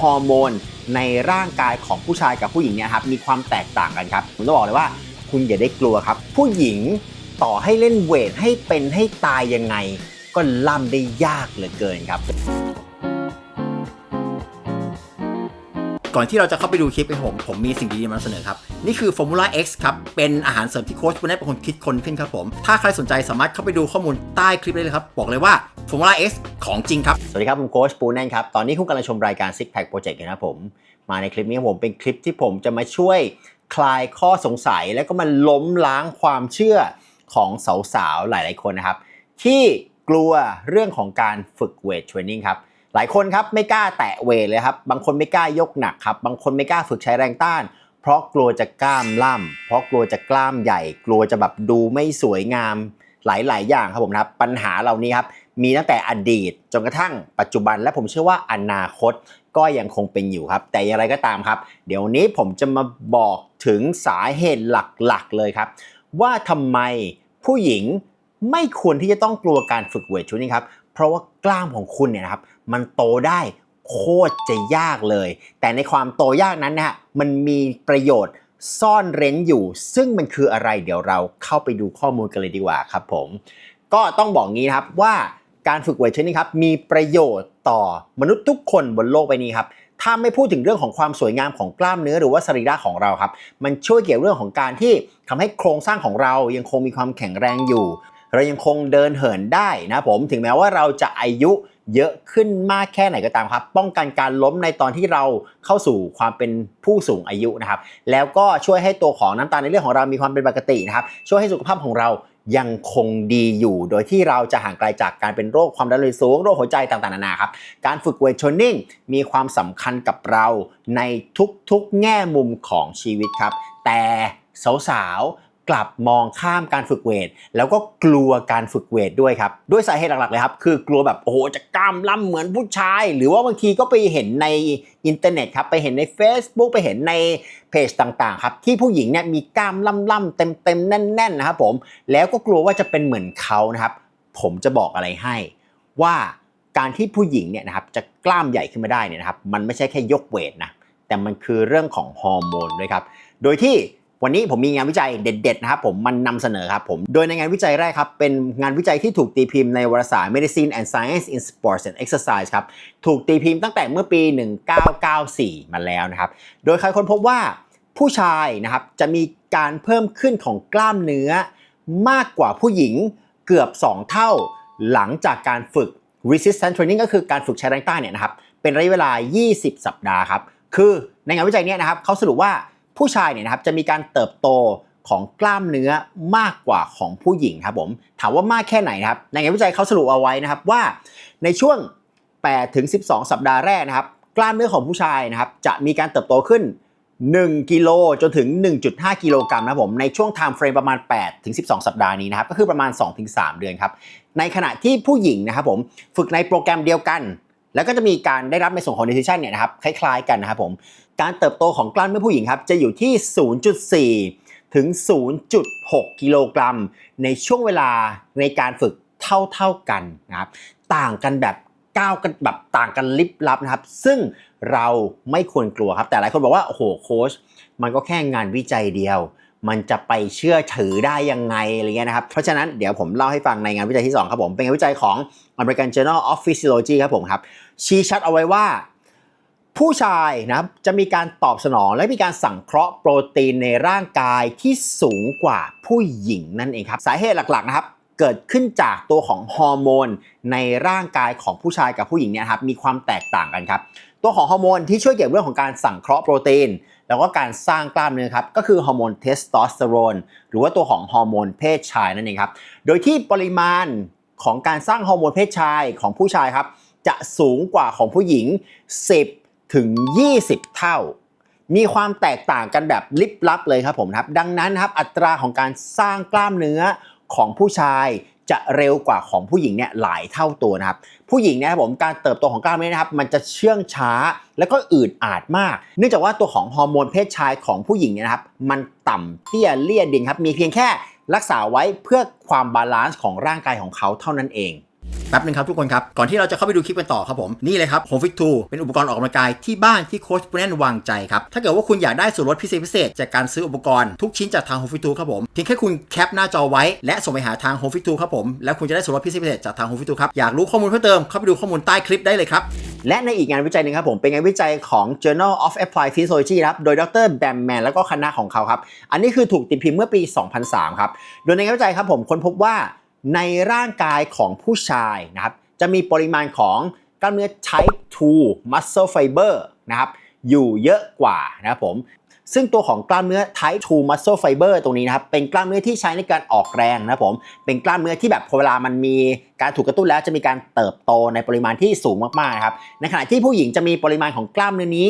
ฮอร์โมนในร่างกายของผู้ชายกับผู้หญิงเนี่ยครับมีความแตกต่างกันครับผมต้องบอกเลยว่าคุณอย่าได้กลัวครับ ผู้หญิงต่อให้เล่นเวทให้เป็นให้ตายยังไง ก็ล่ำได้ยากเหลือเกินครับ ก่อนที่เราจะเข้าไปดูคลิปให้ผมผมมีสิ่งดีๆมาเสนอครับ นี่คือ Formula X ครับ เป็นอาหารเสริมที่โค้ชปุณณเป็นคนคิดคนขึ้นครับผม ถ้าใครสนใจสามารถเข้าไปดูข้อมูลใต้คลิปได้เลยครับ บอกเลยว่า Formula X ของจริงครับ สวัสดีครับ ผมโค้ชปูแน่นครับ ตอนนี้คุณกำลังชมรายการ Six Pack Project อยู่นะครับผม มาในคลิปนี้ผมเป็นคลิปที่ผมจะมาช่วยคลายข้อสงสัย แล้วก็มาล้มล้างความเชื่อของสาวๆ หลายๆ คนนะครับ ที่กลัวเรื่องของการฝึกเวทเทรนนิ่งครับ หลายคนครับไม่กล้าแตะเวทเลยครับ บางคนไม่กล้ายกหนักครับ บางคนไม่กล้าฝึกใช้แรงต้าน เพราะกลัวจะกล้ามล่ำเพราะกลัวจะกล้ามใหญ่ กลัวจะแบบดูไม่สวยงามหลาย ๆ อย่างครับผมนะครับ ปัญหาเหล่านี้ครับ มีตั้งแต่อดีตจนกระทั่งปัจจุบันและผมเชื่อว่าอนาคตก็ยังคงเป็นอยู่ครับ แต่อย่างไรก็ตามครับ เดี๋ยวนนี้ผมจะมาบอกถึงสาเหตุหลักๆเลยครับ ว่าทำไมผู้หญิงไม่ควรที่จะต้องกลัวการฝึกเวทชุดนี้ครับ เพราะว่ากล้ามของคุณเนี่ยนะครับ มันโตได้โคตรจะยากเลย แต่ในความโตยากนั้นนะฮะมันมีประโยชน์ซ่อนเร้นอยู่ ซึ่งมันคืออะไรเดี๋ยวเราเข้าไปดูข้อมูลกันเลยดีกว่าครับผม ก็ต้องบอกงี้นะครับว่า การฝึกเวทเทรนนิ่งครับมีประโยชน์ต่อมนุษย์ทุกคนบนโลกใบนี้ครับถ้าไม่พูดถึงเรื่องของความสวยงามของกล้ามเนื้อหรือว่าสรีระของเราครับ มันช่วยเกี่ยวเรื่องของการที่ทำให้โครงสร้างของเรายังคงมีความแข็งแรงอยู่ เรายังคงเดินเหินได้นะผมถึงแม้ว่าเราจะอายุเยอะขึ้นมากแค่ไหนก็ตามครับ ป้องกันการล้มในตอนที่เราเข้าสู่ความเป็นผู้สูงอายุนะครับ แล้วก็ช่วยให้ตัวของน้ำตาลในเรื่องของเรามีความเป็นปกตินะครับ ช่วยให้สุขภาพของเรา ยังคงดีอยู่ โดยที่เราจะห่างไกลจากการเป็นโรคความดันโลหิตสูง โรคหัวใจต่างๆนานาครับ การฝึกเวทเทรนนิ่งมีความสำคัญกับเราในทุกๆแง่มุมของชีวิตครับ แต่สาวๆ กลับมองข้ามการฝึกเวท แล้วก็กลัวการฝึกเวทด้วยครับ ด้วยสาเหตุหลักๆเลยครับ คือกลัวแบบโอ้โหจะกล้ามล่ำเหมือนผู้ชาย หรือว่าบางทีก็ไปเห็นในอินเทอร์เน็ตครับ ไปเห็นใน Facebook ไปเห็นในเพจต่างๆครับ ที่ผู้หญิงเนี่ยมีกล้ามล่ำๆเต็มๆแน่นๆนะครับผม แล้วก็กลัวว่าจะเป็นเหมือนเขานะครับ ผมจะบอกอะไรให้ว่าการที่ผู้หญิงเนี่ยนะครับจะกล้ามใหญ่ขึ้นมาได้เนี่ยนะครับ มันไม่ใช่แค่ยกเวทนะ แต่มันคือเรื่องของฮอร์โมนด้วยครับ โดยที่ วันนี้ผมมีงานวิจัยเด็ดๆนะครับผมมันนำเสนอครับผม โดยในงานวิจัยแรกครับ เป็นงานวิจัยที่ถูกตีพิมพ์ในวารสาร Medicine and Science in Sports and Exercise ครับ ถูกตีพิมพ์ตั้งแต่เมื่อปี 1994 มาแล้วนะครับ โดยใครค้นพบว่าผู้ชายนะครับจะมีการเพิ่มขึ้นของกล้ามเนื้อ มากกว่าผู้หญิงเกือบ 2 เท่า หลังจากการฝึก resistance training ก็คือการฝึกใช้แรงต้านเนี่ยนะครับเป็นระยะเวลา 20 สัปดาห์ครับคือในงานวิจัยนี้นะครับเขาสรุปว่า ผู้ชายเนี่ยนะครับจะมีการเติบโตของกล้ามเนื้อมากกว่าของผู้หญิงครับผมถามว่ามากแค่ไหนนะครับในงานวิจัยเขาสรุปเอาไว้นะครับว่าในช่วง8ถึง12 สัปดาห์แรกนะครับ กล้ามเนื้อของผู้ชายนะครับจะมีการเติบโตขึ้น 1 กิโลจนถึง 1.5 กิโลกรัมนะครับผมในช่วงไทม์เฟรมประมาณ8ถึง12 สัปดาห์นี้นะครับก็คือประมาณ2ถึง3เดือนครับในขณะที่ผู้หญิงนะครับผมฝึกในโปรแกรมเดียวกัน แล้วก็จะมีการได้รับในส่วนของ nutrition เนี่ยนะครับคล้ายๆกันนะครับผม การเติบโตของกล้ามเนื้อผู้หญิงครับจะอยู่ที่ 0.4 ถึง 0.6 กิโลกรัม ในช่วงเวลาในการฝึกเท่าๆกันนะครับต่างกันแบบก้าวกันแบบต่างกันลิบลับนะครับ ซึ่งเราไม่ควรกลัวครับ แต่หลายคนบอกว่า โอ้โหโค้ชมันก็แค่งานวิจัยเดียว มันจะไปเชื่อถือได้ยังไงอะไรเงี้ยนะครับ เพราะฉะนั้นเดี๋ยวผมเล่าให้ฟังในงานวิจัยที่ 2 ครับผม เป็นงานวิจัยของ American Journal of Physiology ครับผมครับ ชี้ชัดเอาไว้ว่า ผู้ชายนะครับจะมีการตอบสนอง และมีการสังเคราะห์โปรตีนในร่างกายที่สูงกว่าผู้หญิงนั่นเองครับสาเหตุหลักๆนะครับเกิดขึ้นจากตัวของฮอร์โมนในร่างกายของผู้ชายกับผู้หญิงเนี่ยครับมีความแตกต่างกันครับ ตัวของฮอร์โมนที่ช่วยเกี่ยวกับเรื่องของการสังเคราะห์โปรตีน แล้วก็การสร้างกล้ามเนื้อครับก็คือฮอร์โมนเทสโทสเตอโรนหรือว่าตัวของฮอร์โมนเพศชายนั่นเองครับโดยที่ปริมาณของการสร้างฮอร์โมนเพศชายของผู้ชายครับจะสูงกว่าของผู้หญิง 10 ถึง 20 เท่า มีความแตกต่างกันแบบลิบลับเลยครับผมครับ ดังนั้นนะครับอัตราของการสร้างกล้ามเนื้อของผู้ชาย จะเร็วกว่าของผู้หญิงเนี่ยหลายเท่าตัวนะครับ ผู้หญิงเนี่ยครับผมการเติบโตของกล้ามเนื้อนะครับ มันจะเชื่องช้าแล้วก็อืดอาดมาก เนื่องจากว่าตัวของฮอร์โมนเพศชายของผู้หญิงเนี่ยนะครับ มันต่ำเตี้ยเลี่ยดินครับมีเพียงแค่รักษาไว้เพื่อความบาลานซ์ของร่างกายของเขาเท่านั้นเอง แป๊บนึงครับทุกคนครับ ก่อนที่เราจะเข้าไปดูคลิปกันต่อครับผม นี่เลยครับ Home Fit 2เป็นอุปกรณ์ออกกำลังกายที่บ้านที่โค้ชปุแนนวางใจครับ ถ้าเกิดว่าคุณอยากได้ส่วนลดพิเศษพิเศษจากการซื้ออุปกรณ์ทุกชิ้นจากทาง Home Fit 2ครับผมเพียงแค่คุณแคปหน้าจอไว้และส่งไปหาทาง Home Fit 2ครับผมแล้วคุณจะได้ส่วนลดพิเศษพิเศษจากทาง Home Fit 2ครับอยากรู้ข้อมูลเพิ่มเติมเข้าไปดูข้อมูลใต้คลิปได้เลยครับและในอีกงานวิจัยหนึ่งครับผมเป็นงานวิจัยของ Journal of Applied Physiology ครับโดยดรแบมแมนแล้วก็คณะของเขาครับอันนี้คือถูกตีพิมพ์เมื่อปี 2003 ครับโดยในงานวิจัยครับผมค้นพบว่า ในร่างกายของผู้ชายนะครับจะมีปริมาณของกล้ามเนื้อ type 2 muscle fiber นะครับอยู่เยอะกว่านะครับผมซึ่งตัวของกล้ามเนื้อ type 2 muscle fiber ตรงนี้นะครับเป็นกล้ามเนื้อที่ใช้ในการออกแรงนะครับผมเป็นกล้ามเนื้อที่แบบพอเวลามันมีการถูกกระตุ้นแล้วจะมีการเติบโตในปริมาณที่สูงมากๆนะครับในขณะที่ผู้หญิงจะมีปริมาณของกล้ามเนื้อนี้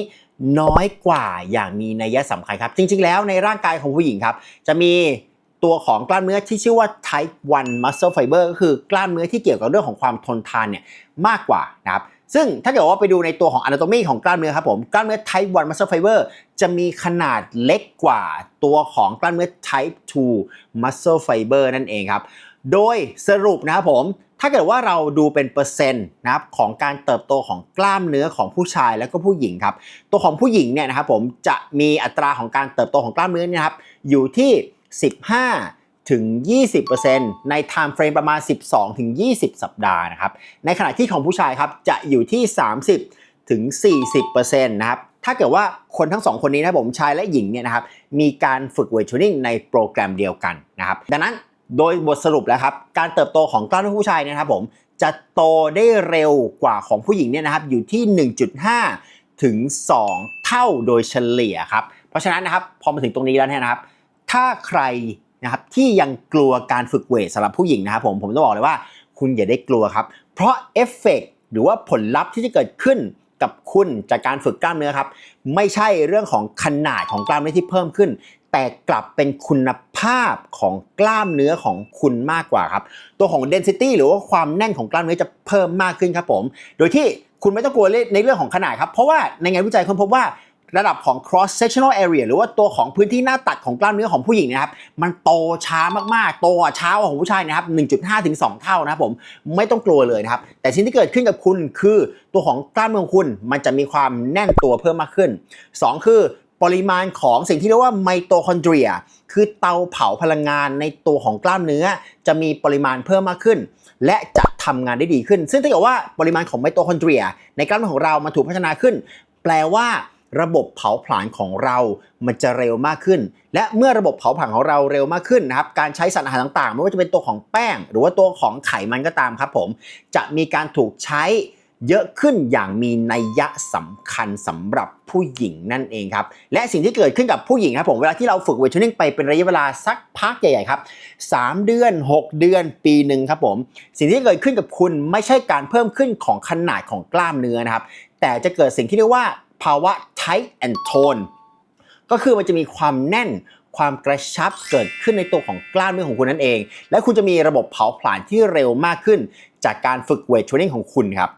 น้อยกว่าอย่างมีนัยสำคัญครับ จริงๆแล้วในร่างกายของผู้หญิงครับ จะมี ตัวของกล้ามเนื้อที่ชื่อว่า type 1 muscle fiber ก็คือกล้ามเนื้อที่เกี่ยวกับเรื่องของความทนทานเนี่ยมากกว่านะครับซึ่งถ้าเกิดว่าไปดูในตัวของ anatomy ของกล้ามเนื้อครับผมกล้ามเนื้อ type 1 muscle fiber จะมีขนาดเล็กกว่าตัวของกล้ามเนื้อ type 2 muscle fiber นั่นเองครับ โดยสรุปนะครับผมถ้าเกิดว่าเราดูเป็นเปอร์เซ็นต์นะครับของการเติบโตของกล้ามเนื้อของผู้ชายแล้วก็ผู้หญิงครับตัวของผู้หญิงเนี่ยนะครับผมจะมีอัตราของการเติบโตของกล้ามเนื้อเนี่ยนะครับอยู่ที่ 15 ถึง 20%ใน time frame ประมาณ 12 ถึง 20 สัปดาห์นะครับ ในขณะที่ของผู้ชายครับจะอยู่ที่ 30 ถึง 40%นะครับถ้าเกิดว่าคนทั้งสองคนนี้นะผมชายและหญิงเนี่ยนะครับมีการฝึกเวทเทรนนิ่งในโปรแกรมเดียวกันนะครับดังนั้นโดยบทสรุปแล้วครับการเติบโตของกล้ามเนื้อผู้ชายเนี่ยนะครับผมจะโตได้เร็วกว่าของผู้หญิงเนี่ยนะครับอยู่ที่ 1.5 ถึง 2 เท่าโดยเฉลี่ยครับเพราะฉะนั้นนะครับพอมาถึงตรงนี้แล้วเนี่ยนะครับ ถ้าใครนะครับที่ยังกลัวการฝึกเวทสำหรับผู้หญิงนะครับผมผมจะบอกเลยว่าคุณอย่าได้กลัวครับ เพราะเอฟเฟกต์หรือว่าผลลัพธ์ที่จะเกิดขึ้นกับคุณจากการฝึกกล้ามเนื้อครับ ไม่ใช่เรื่องของขนาดของกล้ามเนื้อที่เพิ่มขึ้น แต่กลับเป็นคุณภาพของกล้ามเนื้อของคุณมากกว่าครับ ตัวของ density หรือว่าความแน่นของกล้ามเนื้อจะเพิ่มมากขึ้นครับผม โดยที่คุณไม่ต้องกลัวในเรื่องของขนาดครับ เพราะว่าในงานวิจัยค้นพบว่า ระดับของ cross sectional area หรือว่าตัวของพื้นที่หน้าตัดของกล้ามเนื้อของผู้หญิงนะครับ มันโตช้ามากๆ โตกว่าช้ากว่าของผู้ชายนะครับ 1.5 ถึง 2 เท่านะครับผมไม่ต้องกลัวเลยนะครับ แต่สิ่งที่เกิดขึ้นกับคุณคือตัวของกล้ามเนื้อของคุณมันจะมีความแน่นตัวเพิ่มมากขึ้น 2 คือปริมาณของสิ่งที่เรียกว่าไมโตคอนเดรีย คือเตาเผาพลังงานในตัวของกล้ามเนื้อ จะมีปริมาณเพิ่มมากขึ้น และจะทำงานได้ดีขึ้น ซึ่งถ้าเกิดว่าปริมาณของไมโตคอนเดรีย ในกล้ามเนื้อของเรามันถูกพัฒนาขึ้น แปลว่า ระบบเผาผลาญของเรา มันจะเร็วมากขึ้น และเมื่อระบบเผาผลาญของเราเร็วมากขึ้นนะครับ การใช้สารอาหารต่างๆ ไม่ว่าจะเป็นตัวของแป้ง หรือว่าตัวของไขมันก็ตามครับผม จะมีการถูกใช้เยอะขึ้นอย่างมีนัยยะสำคัญสำหรับผู้หญิงนั่นเองครับ และสิ่งที่เกิดขึ้นกับผู้หญิงครับผม เวลาที่เราฝึกเวทเทรนนิ่งไปเป็นระยะเวลาสักพักใหญ่ๆครับ 3 เดือน 6 เดือนปีหนึ่งครับผม สิ่งที่เกิดขึ้นกับคุณไม่ใช่การเพิ่มขึ้นของขนาดของกล้ามเนื้อนะครับ แต่จะเกิดสิ่งที่เรียกว่า ภาวะ tight and tone ก็คือมันจะมีความแน่นความกระชับเกิดขึ้นในตัวของกล้ามเนื้อของคุณนั่นเอง และคุณจะมีระบบเผาผลาญที่เร็วมากขึ้น จากการฝึกเวทเทรนนิ่งของคุณครับ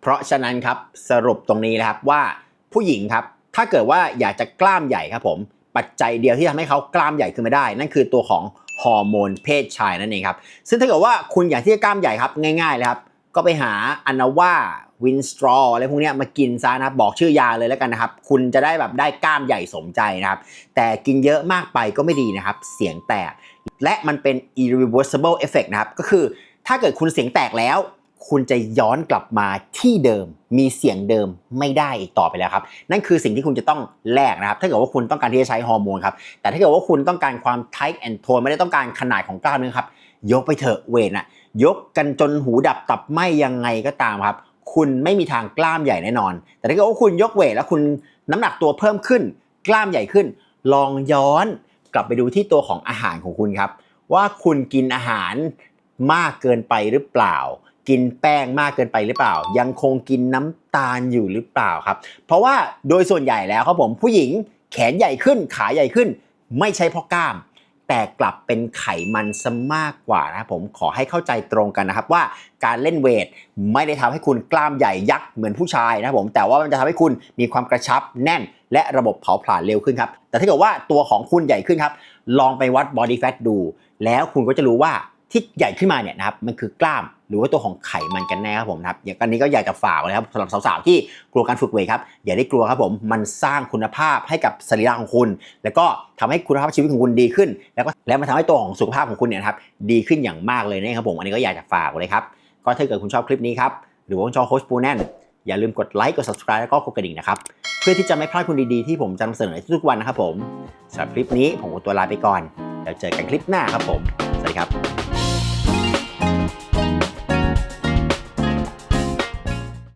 เพราะฉะนั้นครับสรุปตรงนี้นะครับว่าผู้หญิงครับ ถ้าเกิดว่าอยากจะกล้ามใหญ่ครับผม ปัจจัยเดียวที่ทำให้เขากล้ามใหญ่ขึ้นมาได้ นั่นคือตัวของฮอร์โมนเพศชายนั่นเองครับ ซึ่งถ้าเกิดว่าคุณอยากที่จะกล้ามใหญ่ครับง่ายๆเลยครับ ก็ไปหาอันาว่าวินสตรออะไรพวกนี้มากินซะนะครับบอกชื่อยาเลยแล้วกันนะครับ คุณจะได้แบบได้กล้ามใหญ่สมใจนะครับ แต่กินเยอะมากไปก็ไม่ดีนะครับ เสียงแตก และมันเป็น irreversible effect นะครับ ก็คือถ้าเกิดคุณเสียงแตกแล้ว คุณจะย้อนกลับมาที่เดิม มีเสียงเดิมไม่ได้อีกต่อไปแล้วครับ นั่นคือสิ่งที่คุณจะต้องแลกนะครับ ถ้าเกิดว่าคุณต้องการที่จะใช้ฮอร์โมนครับแต่ถ้าเกิดว่าคุณต้องการความ tight and tone ไม่ได้ต้องการขนาดของกล้ามเนื้อครับยกไปเถอะเวทน่ะ ยกกันจนหูดับตับไหมยังไงก็ตามครับ คุณไม่มีทางกล้ามใหญ่แน่นอน แต่ถ้าเกิดว่าคุณยกเวทแล้วคุณน้ำหนักตัวเพิ่มขึ้น กล้ามใหญ่ขึ้น ลองย้อนกลับไปดูที่ตัวของอาหารของคุณครับ ว่าคุณกินอาหารมากเกินไปหรือเปล่า กินแป้งมากเกินไปหรือเปล่า ยังคงกินน้ำตาลอยู่หรือเปล่าครับ เพราะว่าโดยส่วนใหญ่แล้วครับผมผู้หญิงแขนใหญ่ขึ้นขาใหญ่ขึ้น ไม่ใช่เพราะกล้าม แต่กลับเป็นไขมันซะมากกว่านะครับผมขอให้เข้าใจตรงกันนะครับว่าการเล่นเวทไม่ได้ทำให้คุณกล้ามใหญ่ยักษ์เหมือนผู้ชายนะครับผมแต่ว่ามันจะทำให้คุณมีความกระชับแน่น และระบบเผาผลาญเร็วขึ้นครับแต่ถ้าเกิดว่าตัวของคุณใหญ่ขึ้นครับลองไปวัดบอดี้แฟทดู แล้วคุณก็จะรู้ว่าที่ใหญ่ขึ้นมาเนี่ยนะครับมันคือกล้าม รือว่าตัวของไขมันกันแน่ครับผมครับอย่างอันนี้ก็อยากจะฝากไว้นะครับสำหรับสาวๆที่กลัวการฝึกเวทครับอย่าได้กลัวครับผมมันสร้างคุณภาพให้กับสรีระของคุณ แล้วก็ทำให้คุณภาพชีวิตของคุณดีขึ้น แล้วก็แล้วมันทำให้ตัวของสุขภาพของคุณเนี่ยครับดีขึ้นอย่างมากเลยนะครับผมอันนี้ก็อยากจะฝากไว้เลยครับก็ถ้าเกิดคุณชอบคลิปนี้ครับหรือว่าชอบโค้ชปูแน่นอย่าลืมกดไลค์กด subscribe แล้วก็กดกระดิ่งนะครับเพื่อที่จะไม่พลาดคุณดีๆที่ผมจะนำเสนอในทุกๆวันนะครับผมสำหรับคลิปนี้ผมขอตัวลาไปก่อนแล้วเจอกันคลิปหน้าครับผมสวัสดีครับ